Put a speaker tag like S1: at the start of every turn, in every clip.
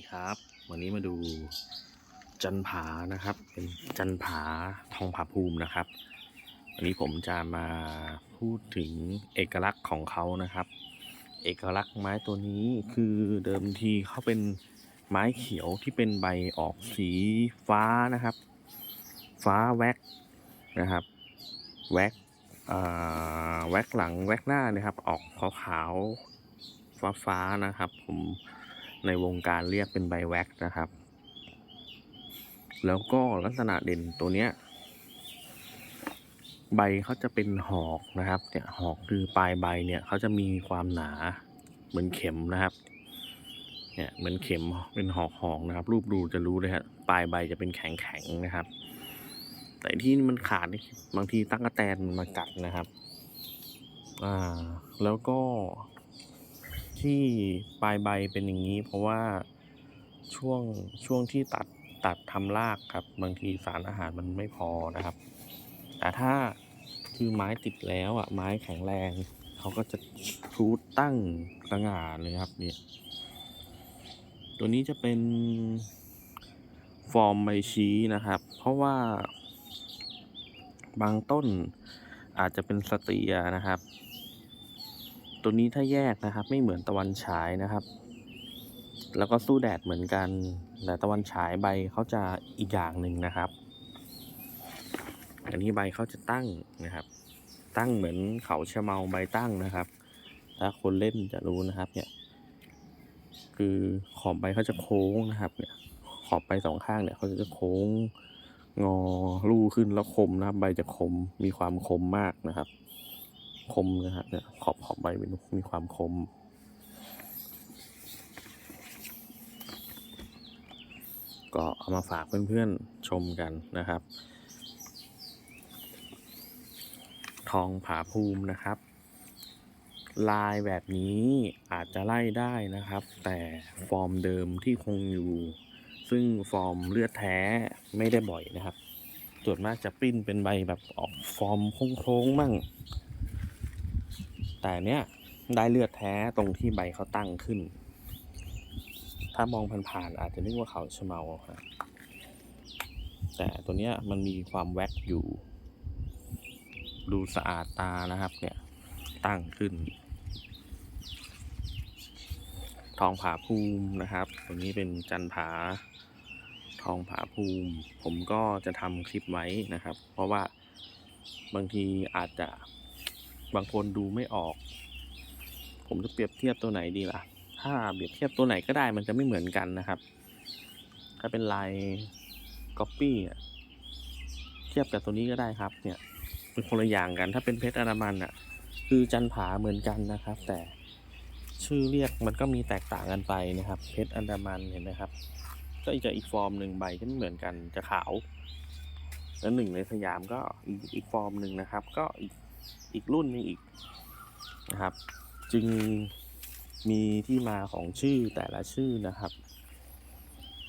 S1: ดีครับ วันนี้มาดูจันผานะครับ เป็นจันผาทองผาภูมินะครับ วันนี้ผมจะมาพูดถึงเอกลักษณ์ของเขานะครับ เอกลักษณ์ไม้ตัวนี้คือเดิมทีเขาเป็นไม้เขียวที่เป็นใบออกสีฟ้านะครับ ฟ้าแว็กนะครับ แว็กอ่าแว็กหลังแว็กหน้านะครับ ออกขาวๆฟ้าๆนะครับ ผม ในวงการเรียกเป็นใบแว็กนะครับ แล้วก็ลักษณะเด่นตัวเนี้ย ใบเขาจะเป็นหอกนะครับเนี่ยหอกคือปลายใบเนี่ยเขาจะมีความหนาเหมือนเข็มนะครับ เนี่ยเหมือนเข็มเป็นหอกหอกนะครับ รูปดูจะรู้เลยครับปลายใบจะเป็นแข็งแข็งๆนะครับ แต่ที่มันขาดนี่บางทีตั๊กแตนมันมากัดนะครับ อ่า แล้วก็ ที่ปลายใบเป็นอย่างนี้ เพราะว่าช่วงช่วงที่ตัดตัดทำรากครับ บางทีสารอาหารมันไม่พอนะครับ แต่ถ้าคือไม้ติดแล้วอะไม้แข็งแรงเขาก็จะชูตั้งสง่าเลยครับเนี่ยตัวนี้จะเป็นฟอร์มใบชี้นะครับ เพราะว่า บางต้นอาจจะเป็นสเตียนะครับ ตัวนี้ถ้าแยกนะครับ ไม่เหมือนตะวันฉายนะครับ แล้วก็สู้แดดเหมือนกัน แต่ตะวันฉายใบเขาจะอีกอย่างหนึ่งนะครับ อันนี้ใบเขาจะตั้งนะครับ ตั้งเหมือนเขาชะเมาใบตั้งนะครับ ถ้าคนเล่นจะรู้นะครับ เนี่ย คือขอบใบเขาจะโค้งนะครับ เนี่ย ขอบใบสองข้างเนี่ยเขาจะโค้งงอลู่ขึ้นแล้วคมนะครับ ใบจะคมมีความคมมากนะครับ คมนะครับเนี่ยขอบขอบใบเป็นมีความคม ก็เอามาฝากเพื่อนๆชมกันนะครับ ทองผาภูมินะครับ ลายแบบนี้อาจจะไล่ได้นะครับ แต่ฟอร์มเดิมที่คงอยู่ ซึ่งฟอร์มเลือดแท้ไม่ได้บ่อยนะครับส่วนมากจะปิ้นเป็นใบแบบออกฟอร์มโค้งๆมั่ง แต่เนี้ยได้เลือดแท้ตรงที่ใบเขาตั้งขึ้น ถ้ามองผ่านๆอาจจะนึกว่าเขาชเมาครับแต่ตัวเนี้ยมันมีความแว็กอยู่ ดูสะอาดตานะครับ เนี่ยตั้งขึ้น ทองผาภูมินะครับตัวนี้เป็นจันผาทองผาภูมิ ผมก็จะทำคลิปไว้นะครับ เพราะว่าบางทีอาจจะ บางคนดูไม่ออก ผมจะเปรียบเทียบตัวไหนดีล่ะ ถ้าเปรียบเทียบตัวไหนก็ได้มันจะไม่เหมือนกันนะครับ ถ้าเป็นลายก๊อปปี้เทียบกับตัวนี้ก็ได้ครับ เนี่ย เป็นคนละอย่างกัน ถ้าเป็นเพชรอนามันอะ คือจันผาเหมือนกันนะครับ แต่ชื่อเรียกมันก็มีแตกต่างกันไปนะครับ เพชรอันดามันเห็นไหมครับก็จะอีกฟอร์มหนึ่งใบจะไม่เหมือนกันจะขาว แล้วหนึ่งในสยามก็อีกอีกฟอร์มหนึ่งนะครับ ก็อีก อีกรุ่นหนึงอีกนะครับ จึงมีที่มาของชื่อแต่ละชื่อนะครับ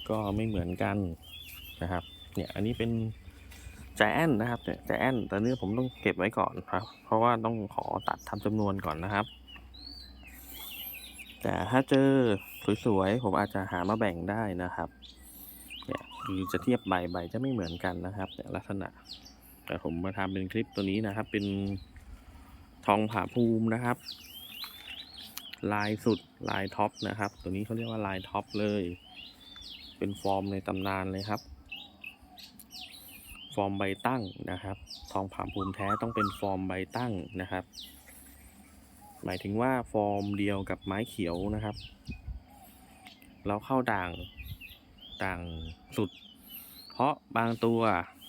S1: ก็ไม่เหมือนกันนะครับเนี่ยอันนี้เป็นจแอนนะครับจแอนแต่เนี้ผมต้องเก็บไว้ก่อนครับ เพราะว่าต้องขอตัดทำจำนวนก่อนนะครับ แต่ถ้าเจอสวยๆผมอาจจะหามาแบ่งได้นะครับ เนี่ยคือจะเทียบใบใบจะไม่เหมือนกันนะครับเนี่ลักษณะ แต่ผมมาทำเป็นคลิปตัวนี้นะครับ เป็นทองผาภูมินะครับ ลายสุดลายท็อปนะครับ ตัวนี้เขาเรียกว่าลายท็อปเลย เป็นฟอร์มในตำนานเลยครับ ฟอร์มใบตั้งนะครับ ทองผาภูมิแท้ต้องเป็นฟอร์มใบตั้งนะครับ หมายถึงว่าฟอร์มเดียวกับไม้เขียวนะครับ เราเข้าด่างด่างสุด เพราะบางตัว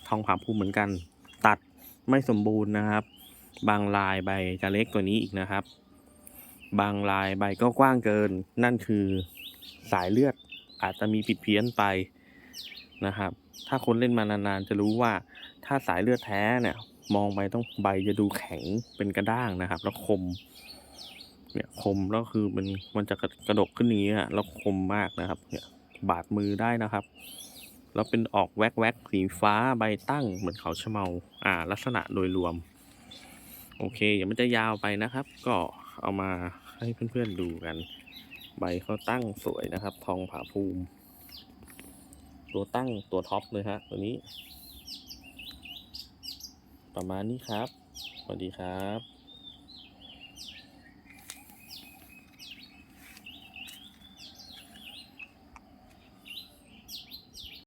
S1: ทองผาภูมิเหมือนกัน ไม่สมบูรณ์นะครับ บางลายใบจะเล็กกว่านี้อีกนะครับ บางลายใบก็กว้างเกิน นั่นคือสายเลือดอาจจะมีผิดเพี้ยนไปนะครับ ถ้าคนเล่นมานานๆ จะรู้ว่าถ้าสายเลือดแท้เนี่ย มองไปต้องใบจะดูแข็งเป็นกระด้างนะครับ แล้วคม เนี่ยคมแล้วคือมันมันจะกระดกขึ้นนี้ฮะแล้วคมมากนะครับ เนี่ยบาดมือได้นะครับ แล้วเป็นออกแวกแวกสีฟ้าใบตั้งเหมือนเขาชะเมา อ่า ลักษณะโดยรวม โอเคอย่ามันจะยาวไปนะครับ ก็เอามาให้เพื่อนๆดูกัน ใบเขาตั้งสวยนะครับ ทองผาภูมิ ตัวตั้งตัวท็อปเลยฮะตัวนี้ ประมาณนี้ครับ สวัสดีครับ